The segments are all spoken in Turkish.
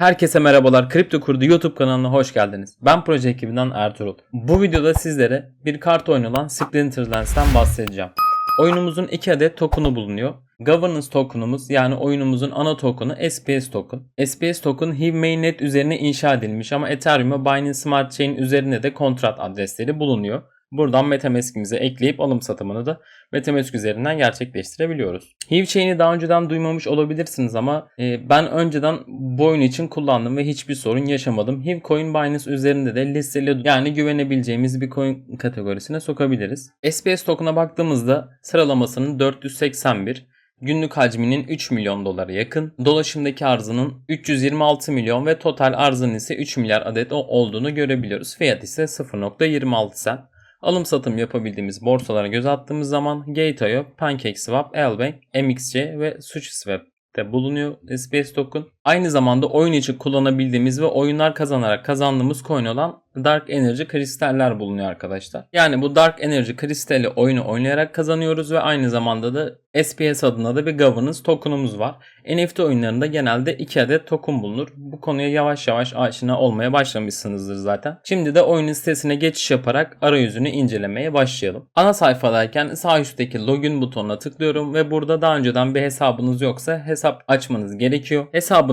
Herkese merhabalar. Kripto Kurdu YouTube kanalına hoş geldiniz. Ben proje ekibinden Ertuğrul. Bu videoda sizlere bir kart oyunu olan Splinterlands'ten bahsedeceğim. Oyunumuzun iki adet token'u bulunuyor. Governance token'umuz yani oyunumuzun ana token'ı SPS token. SPS token Hive mainnet üzerine inşa edilmiş ama Ethereum ve Binance Smart Chain üzerinde de kontrat adresleri bulunuyor. Buradan Metamask'imize ekleyip alım satımını da Metamask üzerinden gerçekleştirebiliyoruz. Hive Chain'i daha önceden duymamış olabilirsiniz ama e, ben önceden bu oyun için kullandım ve hiçbir sorun yaşamadım. Hive Coin Binance üzerinde de listeli yani güvenebileceğimiz bir coin kategorisine sokabiliriz. SPS token'a baktığımızda sıralamasının 481, Günlük hacminin 3 milyon dolara yakın, dolaşımdaki arzının 326 milyon ve total arzının ise 3 milyar adet olduğunu görebiliyoruz. Fiyat ise 0.26 sen. Alım satım yapabildiğimiz borsalara göz attığımız zaman Gate.io, PancakeSwap, Elbank, MXC ve SushiSwap'te bulunuyor SPS token. Aynı zamanda oyun için kullanabildiğimiz ve oyunlar kazanarak kazandığımız coin olan Dark Energy kristaller bulunuyor arkadaşlar. Yani bu Dark Energy kristali oyunu oynayarak kazanıyoruz ve aynı zamanda da SPS adına da bir governance token'umuz var. NFT oyunlarında genelde 2 adet token bulunur. Bu konuya yavaş yavaş aşina olmaya başlamışsınızdır zaten. Şimdi de oyunun sitesine geçiş yaparak arayüzünü incelemeye başlayalım. Ana sayfadayken sağ üstteki login butonuna tıklıyorum ve burada daha önceden bir hesabınız yoksa hesap açmanız gerekiyor.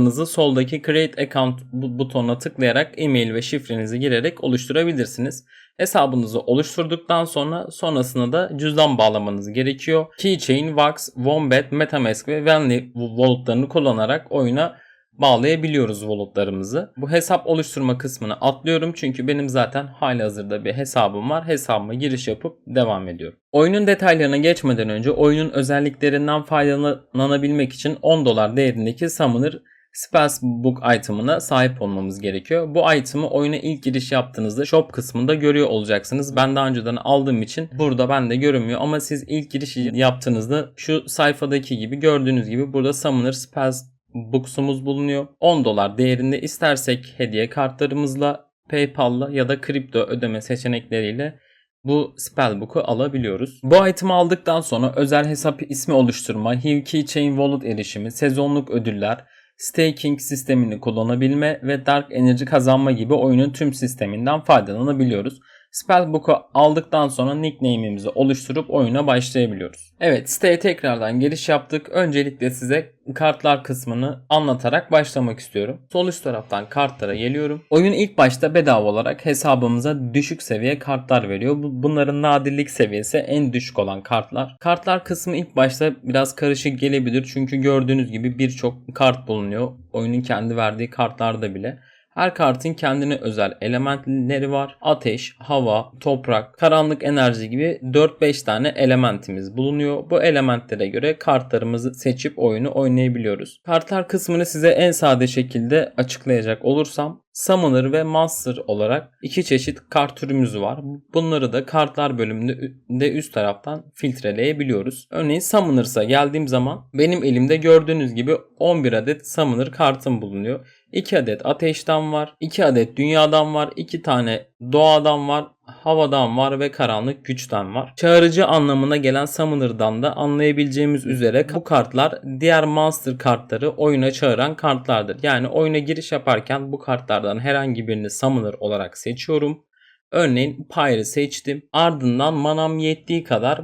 Hesabınızı soldaki create account bu- butonuna tıklayarak e-mail ve şifrenizi girerek oluşturabilirsiniz. Hesabınızı oluşturduktan sonra sonrasında da cüzdan bağlamanız gerekiyor. Keychain, Wax, Wombat, Metamask ve Venly walletlarını kullanarak oyuna bağlayabiliyoruz walletlarımızı. Bu hesap oluşturma kısmını atlıyorum çünkü benim zaten hali hazırda bir hesabım var. Hesabıma giriş yapıp devam ediyorum. Oyunun detaylarına geçmeden önce oyunun özelliklerinden faydalanabilmek için 10 dolar değerindeki Summoner Spells Book item'ına sahip olmamız gerekiyor. Bu item'ı oyuna ilk giriş yaptığınızda shop kısmında görüyor olacaksınız. Ben daha önceden aldığım için burada bende görünmüyor ama siz ilk giriş yaptığınızda şu sayfadaki gibi gördüğünüz gibi burada Summoner Spells Books'umuz bulunuyor. 10 dolar değerinde istersek hediye kartlarımızla PayPal'la ya da kripto ödeme seçenekleriyle bu spellbook'u alabiliyoruz. Bu item'i aldıktan sonra özel hesap ismi oluşturma, Hive Keychain Wallet erişimi, sezonluk ödüller, staking sistemini kullanabilme ve Dark Energy kazanma gibi oyunun tüm sisteminden faydalanabiliyoruz. Spellbook'u aldıktan sonra nickname'imizi oluşturup oyuna başlayabiliyoruz. Evet siteye tekrardan giriş yaptık. Öncelikle size kartlar kısmını anlatarak başlamak istiyorum. Sol üst taraftan kartlara geliyorum. Oyun ilk başta bedava olarak hesabımıza düşük seviye kartlar veriyor. Bu- Bunların nadirlik seviyesi en düşük olan kartlar. Kartlar kısmı ilk başta biraz karışık gelebilir. Çünkü gördüğünüz gibi birçok kart bulunuyor. Oyunun kendi verdiği kartlarda bile. Her kartın kendine özel elementleri var. Ateş, hava, toprak, karanlık enerji gibi 4-5 tane elementimiz bulunuyor. Bu elementlere göre kartlarımızı seçip oyunu oynayabiliyoruz. Kartlar kısmını size en sade şekilde açıklayacak olursam Summoner ve Master olarak iki çeşit kart türümüz var. Bunları da kartlar bölümünde üst taraftan filtreleyebiliyoruz. Örneğin Summoners'a geldiğim zaman benim elimde gördüğünüz gibi 11 adet Summoner kartım bulunuyor. 2 adet ateşten var, 2 adet dünyadan var, 2 tane doğadan var, havadan var ve karanlık güçten var. Çağrıcı anlamına gelen Summoner'dan da anlayabileceğimiz üzere bu kartlar diğer Monster kartları oyuna çağıran kartlardır. Yani oyuna giriş yaparken bu kartlardan herhangi birini Summoner olarak seçiyorum. Örneğin Pyre'ı seçtim. Ardından manam yettiği kadar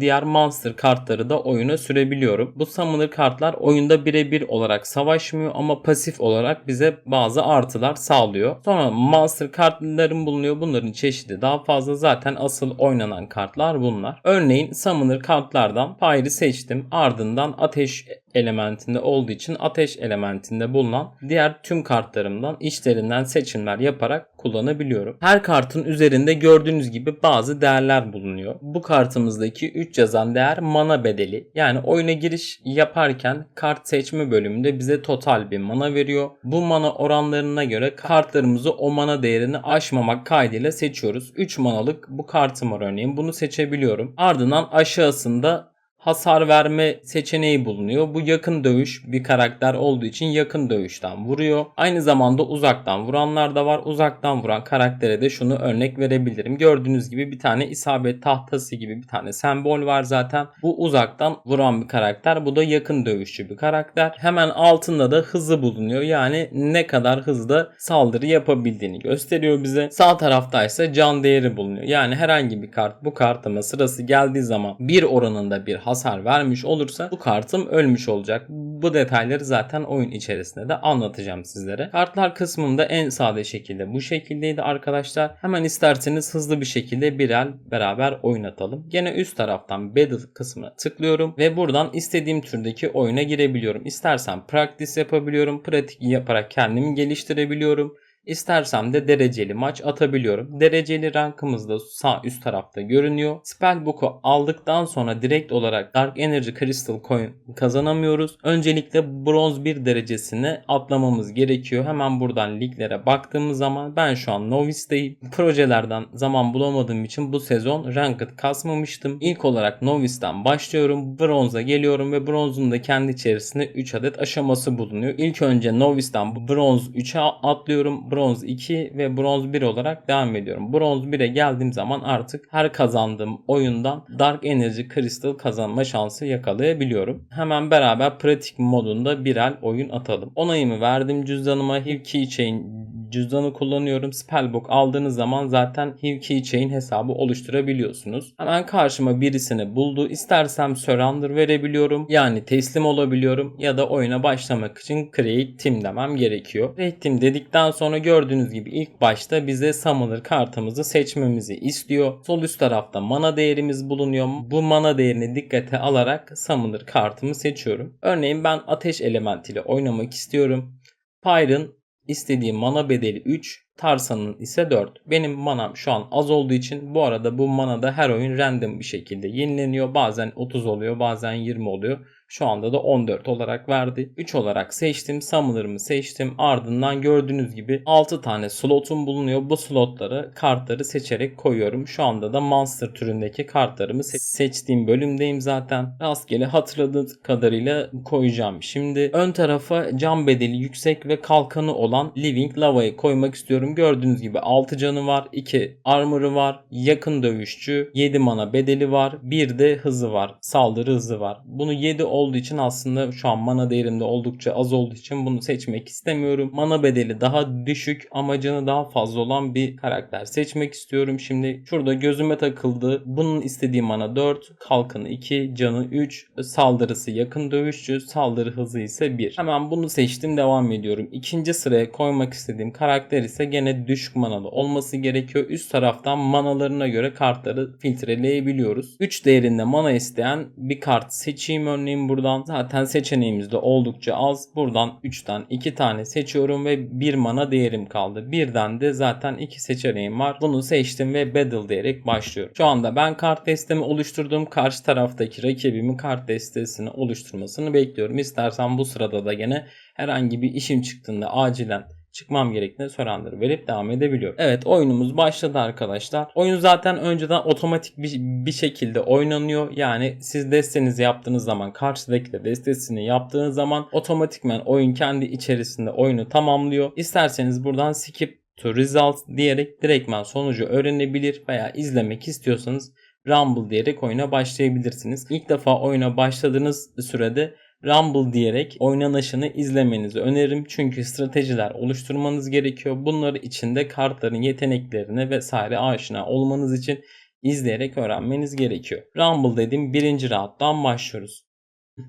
diğer monster kartları da oyuna sürebiliyorum. Bu summoner kartlar oyunda birebir olarak savaşmıyor ama pasif olarak bize bazı artılar sağlıyor. Sonra monster kartlarım bulunuyor. Bunların çeşidi daha fazla. Zaten asıl oynanan kartlar bunlar. Örneğin summoner kartlardan Pyre'ı seçtim. Ardından ateş elementinde olduğu için ateş elementinde bulunan diğer tüm kartlarımdan içlerinden seçimler yaparak kullanabiliyorum. Her kartın üzerinde gördüğünüz gibi bazı değerler bulunuyor. Bu kartımızdaki 3 yazan değer mana bedeli. Yani oyuna giriş yaparken kart seçme bölümünde bize total bir mana veriyor. Bu mana oranlarına göre kartlarımızı o mana değerini aşmamak kaydıyla seçiyoruz. 3 manalık bu kartım var örneğin. Bunu seçebiliyorum. Ardından aşağısında hasar verme seçeneği bulunuyor. Bu yakın dövüş bir karakter olduğu için yakın dövüşten vuruyor. Aynı zamanda uzaktan vuranlar da var. Uzaktan vuran karaktere de şunu örnek verebilirim. Gördüğünüz gibi bir tane isabet tahtası gibi bir tane sembol var zaten. Bu uzaktan vuran bir karakter. Bu da yakın dövüşçü bir karakter. Hemen altında da hızı bulunuyor. Yani ne kadar hızlı saldırı yapabildiğini gösteriyor bize. Sağ tarafta ise can değeri bulunuyor. Yani herhangi bir kart bu kartıma sırası geldiği zaman bir oranında bir hasar vermiş olursa bu kartım ölmüş olacak. Bu detayları zaten oyun içerisinde de anlatacağım sizlere. Kartlar kısmında en sade şekilde bu şekildeydi arkadaşlar. Hemen isterseniz hızlı bir şekilde birer beraber oynatalım. Gene üst taraftan Battle kısmına tıklıyorum ve buradan istediğim türdeki oyuna girebiliyorum. İstersen practice yapabiliyorum. Pratik yaparak kendimi geliştirebiliyorum. İstersem de dereceli maç atabiliyorum. Dereceli rankımız da sağ üst tarafta görünüyor. Spellbook'u aldıktan sonra direkt olarak Dark Energy Crystal Coin kazanamıyoruz. Öncelikle bronz 1 derecesini atlamamız gerekiyor. Hemen buradan liglere baktığımız zaman ben şu an Novice'deyim. Projelerden zaman bulamadığım için bu sezon Ranked kasmamıştım. İlk olarak Novice'den başlıyorum. Bronz'a geliyorum ve bronzun da kendi içerisinde 3 adet aşaması bulunuyor. İlk önce Novice'den bronz 3'e atlıyorum bronz 2 ve bronz 1 olarak devam ediyorum. Bronz 1'e geldiğim zaman artık her kazandığım oyundan Dark Energy Crystal kazanma şansı yakalayabiliyorum. Hemen beraber pratik modunda birer oyun atalım. Onayımı verdim cüzdanıma Hive Keychain cüzdanı kullanıyorum. Spellbook aldığınız zaman zaten Hive Keychain hesabı oluşturabiliyorsunuz. Hemen karşıma birisini buldu. İstersem surrender verebiliyorum. Yani teslim olabiliyorum. Ya da oyuna başlamak için create team demem gerekiyor. Create team dedikten sonra gördüğünüz gibi ilk başta bize Summoner kartımızı seçmemizi istiyor. Sol üst tarafta mana değerimiz bulunuyor. Bu mana değerini dikkate alarak Summoner kartımı seçiyorum. Örneğin ben ateş elementiyle oynamak istiyorum. Pyre'ın istediği mana bedeli 3, Tarsa'nın ise 4. Benim manam şu an az olduğu için bu arada bu mana da her oyun random bir şekilde yenileniyor. Bazen 30 oluyor bazen 20 oluyor. Şu anda da 14 olarak verdi. 3 olarak seçtim. Summoner'ımı seçtim. Ardından gördüğünüz gibi 6 tane slotum bulunuyor. Bu slotları kartları seçerek koyuyorum. Şu anda da Monster türündeki kartlarımı se- seçtiğim bölümdeyim zaten. Rastgele hatırladığım kadarıyla koyacağım. Şimdi ön tarafa can bedeli yüksek ve kalkanı olan Living Lava'yı koymak istiyorum. Gördüğünüz gibi 6 canı var. 2 armor'ı var. Yakın dövüşçü. 7 mana bedeli var. Bir de hızı var. Saldırı hızı var. Bunu 7 olduğu için aslında şu an mana değerimde oldukça az olduğu için bunu seçmek istemiyorum. Mana bedeli daha düşük ama canı daha fazla olan bir karakter seçmek istiyorum. Şimdi şurada gözüme takıldı. Bunun istediği mana 4, kalkanı 2, canı 3, saldırısı yakın dövüşçü, saldırı hızı ise 1. Hemen bunu seçtim devam ediyorum. İkinci sıraya koymak istediğim karakter ise gene düşük manalı olması gerekiyor. Üst taraftan manalarına göre kartları filtreleyebiliyoruz. 3 değerinde mana isteyen bir kart seçeyim örneğin buradan. Zaten seçeneğimiz de oldukça az. Buradan 3'ten 2 tane seçiyorum ve 1 mana değerim kaldı. Birden de zaten 2 seçeneğim var. Bunu seçtim ve battle diyerek başlıyorum. Şu anda ben kart destemi oluşturduğum karşı taraftaki rakibimin kart destesini oluşturmasını bekliyorum. İstersen bu sırada da gene herhangi bir işim çıktığında acilen çıkmam gerektiğinde surrender verip devam edebiliyorum. Evet oyunumuz başladı arkadaşlar. Oyun zaten önceden otomatik bir, bir şekilde oynanıyor. Yani siz destenizi yaptığınız zaman karşıdaki de destesini yaptığınız zaman otomatikman oyun kendi içerisinde oyunu tamamlıyor. İsterseniz buradan skip to result diyerek direktmen sonucu öğrenebilir veya izlemek istiyorsanız Rumble diyerek oyuna başlayabilirsiniz. İlk defa oyuna başladığınız sürede Rumble diyerek oynanışını izlemenizi öneririm. Çünkü stratejiler oluşturmanız gerekiyor. Bunları içinde kartların yeteneklerine vesaire aşina olmanız için izleyerek öğrenmeniz gerekiyor. Rumble dediğim birinci round'dan başlıyoruz.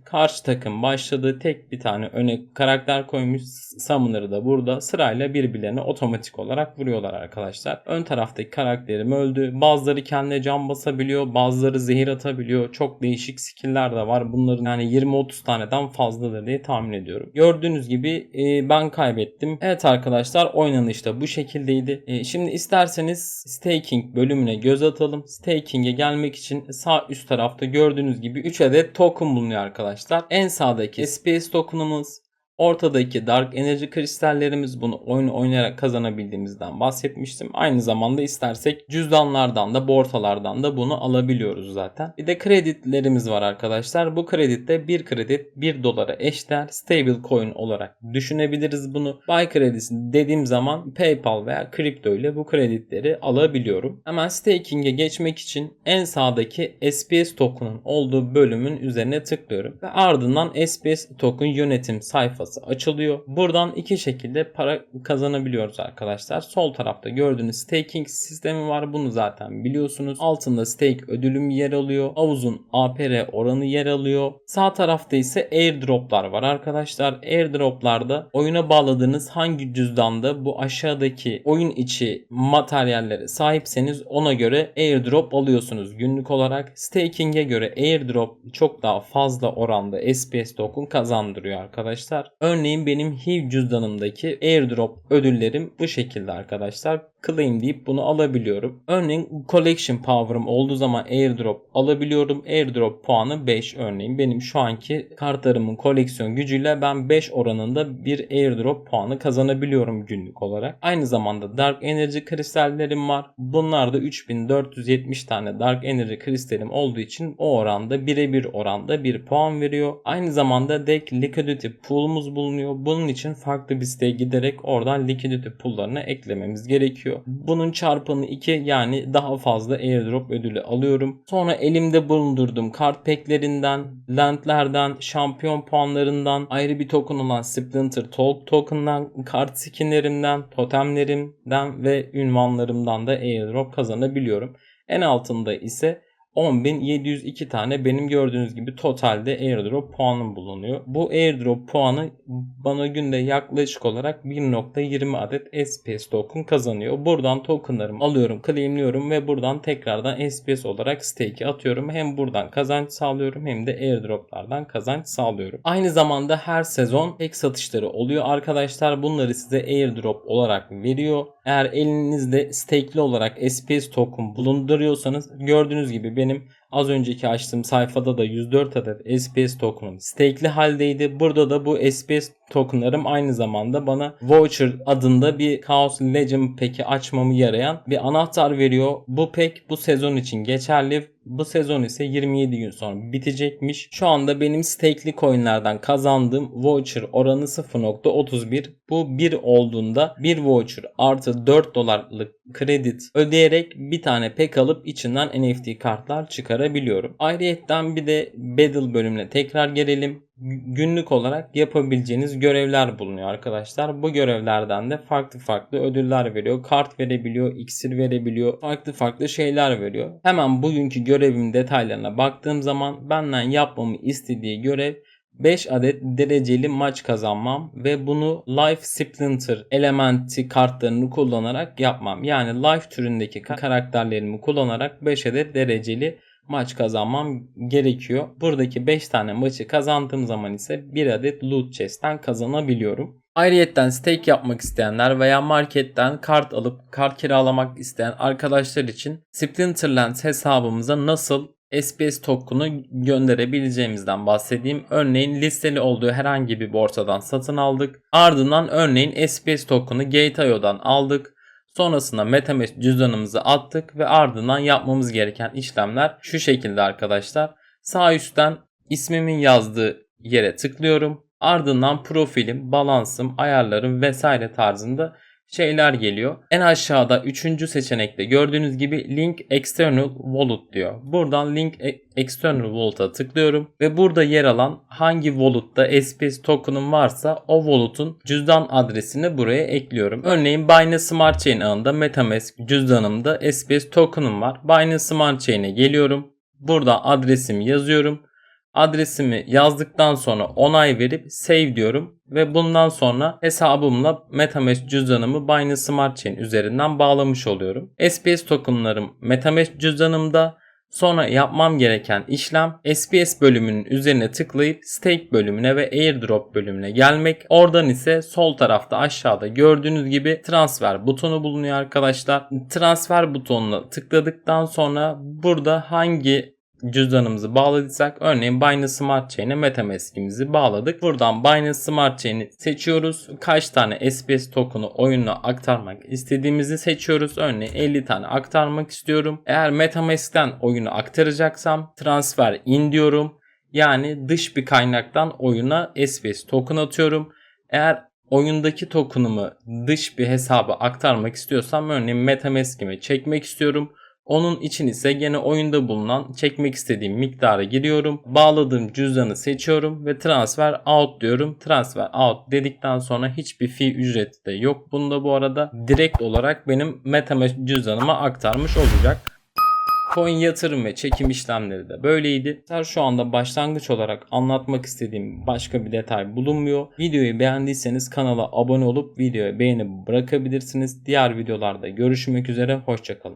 Karşı takım başladı. Tek bir tane öne karakter koymuş. Summoner'ı da burada. Sırayla birbirlerine otomatik olarak vuruyorlar arkadaşlar. Ön taraftaki karakterim öldü. Bazıları kendine can basabiliyor. Bazıları zehir atabiliyor. Çok değişik skill'ler de var. Bunların yani 20-30 taneden fazladır diye tahmin ediyorum. Gördüğünüz gibi e, ben kaybettim. Evet arkadaşlar oynanış da bu şekildeydi. E, şimdi isterseniz staking bölümüne göz atalım. Staking'e gelmek için sağ üst tarafta gördüğünüz gibi 3 adet token bulunuyor arkadaşlar. En sağdaki SPS token'ımız Ortadaki Dark Energy kristallerimiz bunu oyunu oynayarak kazanabildiğimizden bahsetmiştim. Aynı zamanda istersek cüzdanlardan da borsalardan da bunu alabiliyoruz zaten. Bir de kreditlerimiz var arkadaşlar. Bu kreditte bir kredi 1 dolara eşdeğer stable coin olarak düşünebiliriz bunu. Buy kredisi dediğim zaman PayPal veya kripto ile bu kreditleri alabiliyorum. Hemen staking'e geçmek için en sağdaki SPS token'ın olduğu bölümün üzerine tıklıyorum ve ardından SPS token yönetim sayfası açılıyor. Buradan iki şekilde para kazanabiliyoruz arkadaşlar. Sol tarafta gördüğünüz staking sistemi var. Bunu zaten biliyorsunuz. Altında stake ödülüm yer alıyor. Havuzun APR oranı yer alıyor. Sağ tarafta ise airdroplar var arkadaşlar. Airdroplarda oyuna bağladığınız hangi cüzdanda bu aşağıdaki oyun içi materyallere sahipseniz ona göre airdrop alıyorsunuz günlük olarak. Staking'e göre airdrop çok daha fazla oranda SPS token kazandırıyor arkadaşlar. Örneğin benim HIV cüzdanımdaki airdrop ödüllerim bu şekilde arkadaşlar. Claim deyip bunu alabiliyorum. Örneğin collection power'ım olduğu zaman airdrop alabiliyorum. Airdrop puanı 5 örneğin. Benim şu anki kartlarımın koleksiyon gücüyle ben 5 oranında bir airdrop puanı kazanabiliyorum günlük olarak. Aynı zamanda Dark Energy kristallerim var. Bunlar da 3470 tane Dark Energy kristalim olduğu için o oranda birebir oranda bir puan veriyor. Aynı zamanda deck liquidity pool'umuz bulunuyor. Bunun için farklı bir siteye giderek oradan liquidity pool'larını eklememiz gerekiyor. Bunun çarpanı 2 yani daha fazla airdrop ödülü alıyorum. Sonra elimde bulundurduğum kart packlerinden, landlerden, şampiyon puanlarından, ayrı bir token olan Splinter Talk token'dan, kart skinlerimden, totemlerimden ve ünvanlarımdan da airdrop kazanabiliyorum. En altında ise 10.702 tane benim gördüğünüz gibi totalde airdrop puanım bulunuyor. Bu airdrop puanı bana günde yaklaşık olarak 1.20 adet SPS token kazanıyor. Buradan tokenlarımı alıyorum, claimliyorum ve buradan tekrardan SPS olarak stake'e atıyorum. Hem buradan kazanç sağlıyorum hem de airdroplardan kazanç sağlıyorum. Aynı zamanda her sezon ek satışları oluyor arkadaşlar. Bunları size airdrop olarak veriyor. Eğer elinizde stake'li olarak SPS token bulunduruyorsanız gördüğünüz gibi benim az önceki açtığım sayfada da 104 adet SPS token'ım stake'li haldeydi. Burada da bu SPS tokenlarım aynı zamanda bana voucher adında bir Chaos Legend pack'i açmamı yarayan bir anahtar veriyor. Bu pack bu sezon için geçerli. Bu sezon ise 27 gün sonra bitecekmiş. Şu anda benim stake'li coinlerden kazandığım voucher oranı 0.31. Bu 1 olduğunda 1 voucher artı 4 dolarlık kredi ödeyerek bir tane pack alıp içinden NFT kartlar çıkarabiliyorum. Ayrıyetten bir de Battle bölümüne tekrar gelelim günlük olarak yapabileceğiniz görevler bulunuyor arkadaşlar. Bu görevlerden de farklı farklı ödüller veriyor. Kart verebiliyor, iksir verebiliyor, farklı farklı şeyler veriyor. Hemen bugünkü görevim detaylarına baktığım zaman benden yapmamı istediği görev 5 adet dereceli maç kazanmam ve bunu Life Splinter elementi kartlarını kullanarak yapmam. Yani Life türündeki karakterlerimi kullanarak 5 adet dereceli maç kazanmam gerekiyor. Buradaki 5 tane maçı kazandığım zaman ise 1 adet loot chest'ten kazanabiliyorum. Ayrıyetten stake yapmak isteyenler veya marketten kart alıp kart kiralamak isteyen arkadaşlar için Splinterlands hesabımıza nasıl SPS token'u gönderebileceğimizden bahsedeyim. Örneğin listeli olduğu herhangi bir borsadan satın aldık. Ardından örneğin SPS token'ı Gate.io'dan aldık. Sonrasında MetaMask cüzdanımızı attık ve ardından yapmamız gereken işlemler şu şekilde arkadaşlar. Sağ üstten ismimin yazdığı yere tıklıyorum. Ardından profilim, balansım, ayarlarım vesaire tarzında şeyler geliyor. En aşağıda 3. seçenekte gördüğünüz gibi Link External Wallet diyor. Buradan Link e- External Wallet'a tıklıyorum ve burada yer alan hangi wallet'ta SPS token'ım varsa o wallet'un cüzdan adresini buraya ekliyorum. Örneğin Binance Smart Chain ağında Metamask cüzdanımda SPS token'ım var. Binance Smart Chain'e geliyorum. Burada adresimi yazıyorum. Adresimi yazdıktan sonra onay verip save diyorum ve bundan sonra hesabımla MetaMask cüzdanımı Binance Smart Chain üzerinden bağlamış oluyorum. SPS tokenlarım MetaMask cüzdanımda Sonra yapmam gereken işlem SPS bölümünün üzerine tıklayıp stake bölümüne ve airdrop bölümüne gelmek. Oradan ise sol tarafta aşağıda gördüğünüz gibi transfer butonu bulunuyor arkadaşlar. Transfer butonuna tıkladıktan sonra burada hangi cüzdanımızı bağladıysak örneğin Binance Smart Chain'e Metamask'imizi bağladık. Buradan Binance Smart Chain'i seçiyoruz. Kaç tane SPS token'u oyuna aktarmak istediğimizi seçiyoruz. Örneğin 50 tane aktarmak istiyorum. Eğer Metamask'ten oyunu aktaracaksam transfer in diyorum. Yani dış bir kaynaktan oyuna SPS token atıyorum. Eğer oyundaki token'ımı dış bir hesaba aktarmak istiyorsam örneğin Metamask'ime çekmek istiyorum. Onun için ise gene oyunda bulunan çekmek istediğim miktara giriyorum. Bağladığım cüzdanı seçiyorum ve transfer out diyorum. Transfer out dedikten sonra hiçbir fee ücreti de yok. Bunda bu arada direkt olarak benim Metamask cüzdanıma aktarmış olacak. Coin yatırım ve çekim işlemleri de böyleydi. Şu anda başlangıç olarak anlatmak istediğim başka bir detay bulunmuyor. Videoyu beğendiyseniz kanala abone olup videoya beğeni bırakabilirsiniz. Diğer videolarda görüşmek üzere. Hoşçakalın.